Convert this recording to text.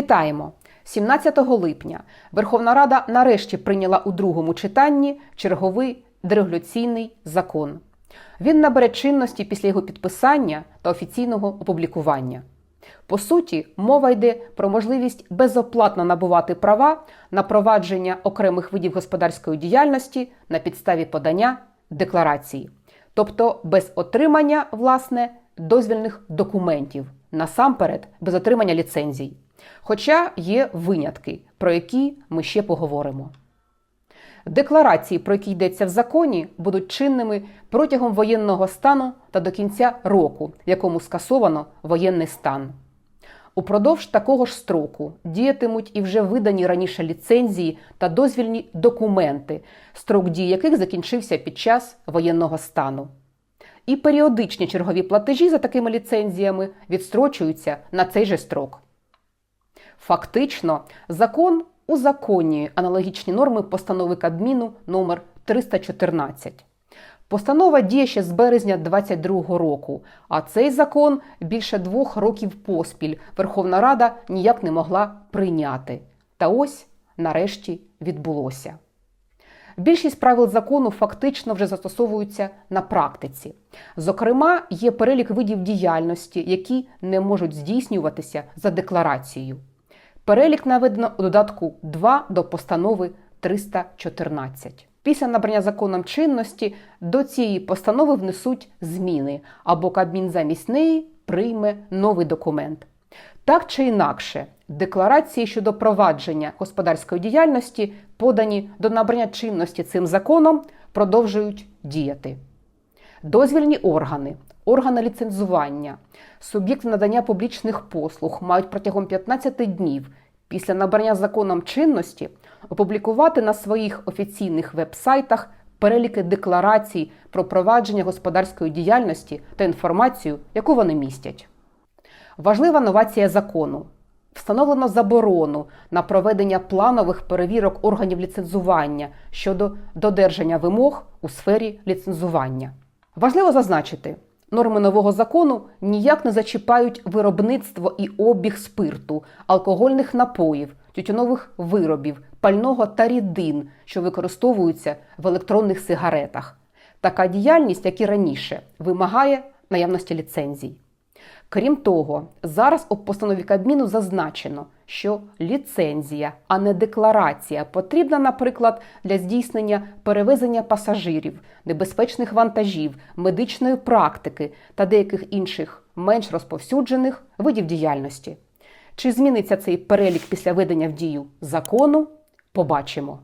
Вітаємо! 17 липня Верховна Рада нарешті прийняла у другому читанні черговий дерегуляційний закон. Він набере чинності після його підписання та офіційного опублікування. По суті, мова йде про можливість безоплатно набувати права на провадження окремих видів господарської діяльності на підставі подання декларації, тобто без отримання власне дозвільних документів, насамперед без отримання ліцензій. Хоча є винятки, про які ми ще поговоримо. Декларації, про які йдеться в законі, будуть чинними протягом воєнного стану та до кінця року, в якому скасовано воєнний стан. Упродовж такого ж строку діятимуть і вже видані раніше ліцензії та дозвільні документи, строк дії яких закінчився під час воєнного стану. І періодичні чергові платежі за такими ліцензіями відстрочуються на цей же строк. Фактично, закон узаконює аналогічні норми постанови Кабміну номер 314. Постанова діє ще з березня 2022 року, а цей закон більше двох років поспіль Верховна Рада ніяк не могла прийняти. Та ось нарешті відбулося. Більшість правил закону фактично вже застосовуються на практиці. Зокрема, є перелік видів діяльності, які не можуть здійснюватися за декларацією. Перелік наведено у додатку 2 до постанови 314. Після набрання законом чинності до цієї постанови внесуть зміни або Кабмін замість неї прийме новий документ. Так чи інакше, декларації щодо провадження господарської діяльності, подані до набрання чинності цим законом, продовжують діяти. Дозвільні органи, органи ліцензування, суб'єкти надання публічних послуг мають протягом 15 днів після набрання законом чинності опублікувати на своїх офіційних веб-сайтах переліки декларацій про провадження господарської діяльності та інформацію, яку вони містять. Важлива новація закону. Встановлено заборону на проведення планових перевірок органів ліцензування щодо додержання вимог у сфері ліцензування. Важливо зазначити, норми нового закону ніяк не зачіпають виробництво і обіг спирту, алкогольних напоїв, тютюнових виробів, пального та рідин, що використовуються в електронних сигаретах. Така діяльність, як і раніше, вимагає наявності ліцензій. Крім того, зараз у постанові Кабміну зазначено, що ліцензія, а не декларація, потрібна, наприклад, для здійснення перевезення пасажирів, небезпечних вантажів, медичної практики та деяких інших менш розповсюджених видів діяльності. Чи зміниться цей перелік після введення в дію закону? Побачимо.